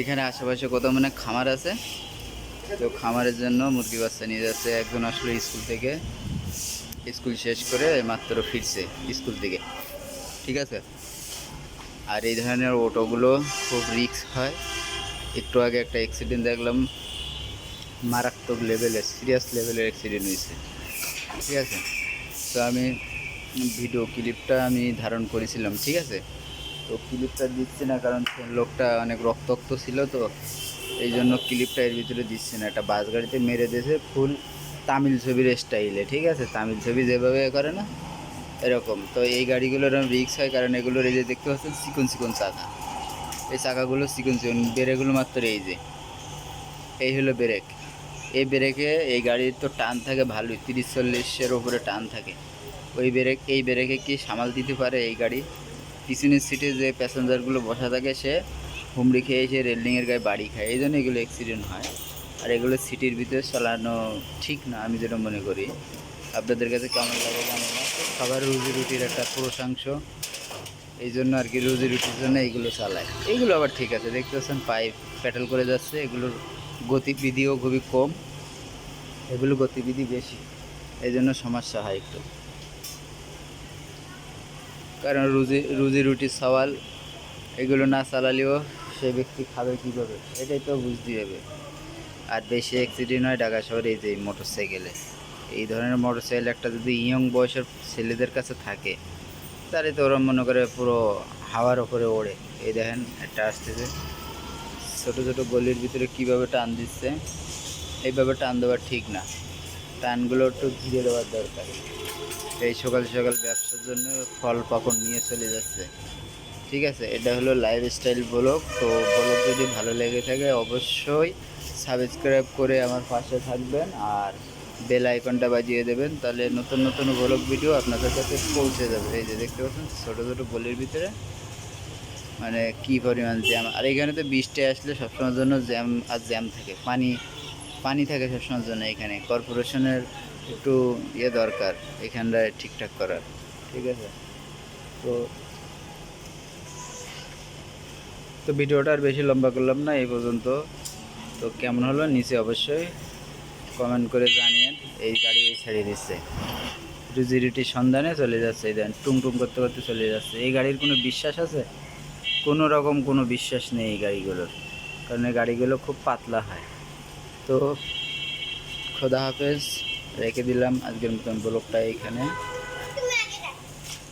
এখানে আশেপাশে কোথাও মানে খামার আছে। তো খামারের জন্য মুরগি বাচ্চা নিয়ে যাচ্ছে একজন আসলে স্কুল থেকে। স্কুল শেষ করে মাত্র ফিরছে স্কুল থেকে। ঠিক আছে? আর এই ধরনের অটোগুলো খুব রিক্স হয়। একটু আগে একটা অ্যাক্সিডেন্ট দেখলাম। মারাত্মক লেভেলের সিরিয়াস লেভেলের অ্যাক্সিডেন্ট হয়েছে। ঠিক আছে? তো আমি ভিডিও ক্লিপটা আমি ধারণ করেছিলাম, ঠিক আছে? তো ক্লিপটা দিচ্ছি না কারণ লোকটা অনেক রক্তাক্ত ছিল তো, এই জন্য ক্লিপটা এর ভিতরে দিচ্ছি না। একটা বাস গাড়িতে মেরে দিয়েছে ফুল তামিল ছবির স্টাইলে, ঠিক আছে? তামিল ছবি যেভাবে করে না, এরকম। তো এই গাড়িগুলো এরকম রিক্স হয় কারণ এগুলোর এই যে দেখতে পাচ্ছেন চিকন চিকন চাকা। এই চাকাগুলো চিকন চিকন ব্রেকগুলো মাত্র এই যে। এই হলো ব্রেক। এই ব্রেকে এই গাড়ির তো টান থাকে ভালোই, তিরিশ চল্লিশের ওপরে টান থাকে। ওই ব্রেক, এই ব্রেকে কি সামাল দিতে পারে এই গাড়ি? পিছনের সিটে যে প্যাসেঞ্জারগুলো বসা থাকে, সে হুমড়ি খেয়ে এসে রেলিংয়ের গায়ে বাড়ি খায়। এই জন্য এগুলো অ্যাক্সিডেন্ট হয়। আর এগুলো সিটির ভিতরে চালানো ঠিক না, আমি যেটা মনে করি। আপনাদের কাছে কেমন লাগে জানি না? সবার রুজি রুটির একটা প্রশংস এই জন্য আর কি রুজি রুটির জন্য এইগুলো চালায়। এইগুলো আবার ঠিক আছে দেখতে পাচ্ছেন পাইপ প্যাটেল করে যাচ্ছে, এগুলোর গতিবিধিও খুবই কম। এগুলো গতিবিধি বেশি। এই জন্য সমস্যা হয় একটু। কারণ রুজি রুজি রুটির সওয়াল, এগুলো না চালালেও সে ব্যক্তি খাবে কীভাবে? এটাই তো বুঝতে হবে। আর বেশি অ্যাক্সিডেন্ট হয় ঢাকা শহরে এই যে মোটর সাইকেলে এই ধরনের মোটর সাইকেল একটা যদি ইয়ং বয়সের ছেলেদের কাছে থাকে, তাহলে তো ওরা মনে করে পুরো হাওয়ার ওপরে ওড়ে। এই দেখেন, একটা আসতেছে। ছোটো ছোটো গলির ভিতরে কীভাবে টান দিচ্ছে, এইভাবে টান দেওয়া ঠিক না। টানগুলো একটু ঘিরে দেওয়ার দরকার। এই সকাল সকাল ব্যবসার জন্য ফল পাকড় নিয়ে চলে যাচ্ছে। ঠিক আছে, এটা হলো লাইফস্টাইল ব্লগ। তো ব্লগ যদি ভালো লেগে থাকে, অবশ্যই সাবস্ক্রাইব করে আমার পাশে থাকবেন আর বেল আইকনটা বাজিয়ে দেবেন। তাহলে নতুন নতুন ব্লগ ভিডিও আপনাদের কাছে পৌঁছে যাবে। এই যে দেখতে পাচ্ছেন, ছোটো ছোটো বলির ভিতরে। মানে কি পরিমাণ জ্যাম আর এখানে তো বৃষ্টি আসলে সবসময়ের জন্য জ্যাম আর জ্যাম থাকে। পানি পানি থাকে সবসময়ের জন্য এখানে। কর্পোরেশনের একটু ইয়ে দরকার, এখানটায় ঠিকঠাক করার। ঠিক আছে? তো তো ভিডিওটা আর বেশি লম্বা করলাম না, এই পর্যন্ত। তো কেমন হলো নিচে অবশ্যই কমেন্ট করে জানিয়েন এই গাড়ি ছাড়িয়ে দিচ্ছে। রুজি রুটির সন্ধানে চলে যাচ্ছে, এই দেন টুং টুং করতে করতে চলে যাচ্ছে। এই গাড়ির কোনো বিশ্বাস আছে? কোনো রকম কোনো বিশ্বাস নেই এই গাড়িগুলোর, কারণ এই গাড়িগুলো খুব পাতলা হয়। তো খোদা হাফেজ। রেখে দিলাম। আজকের মতন ব্লগটা এখানে।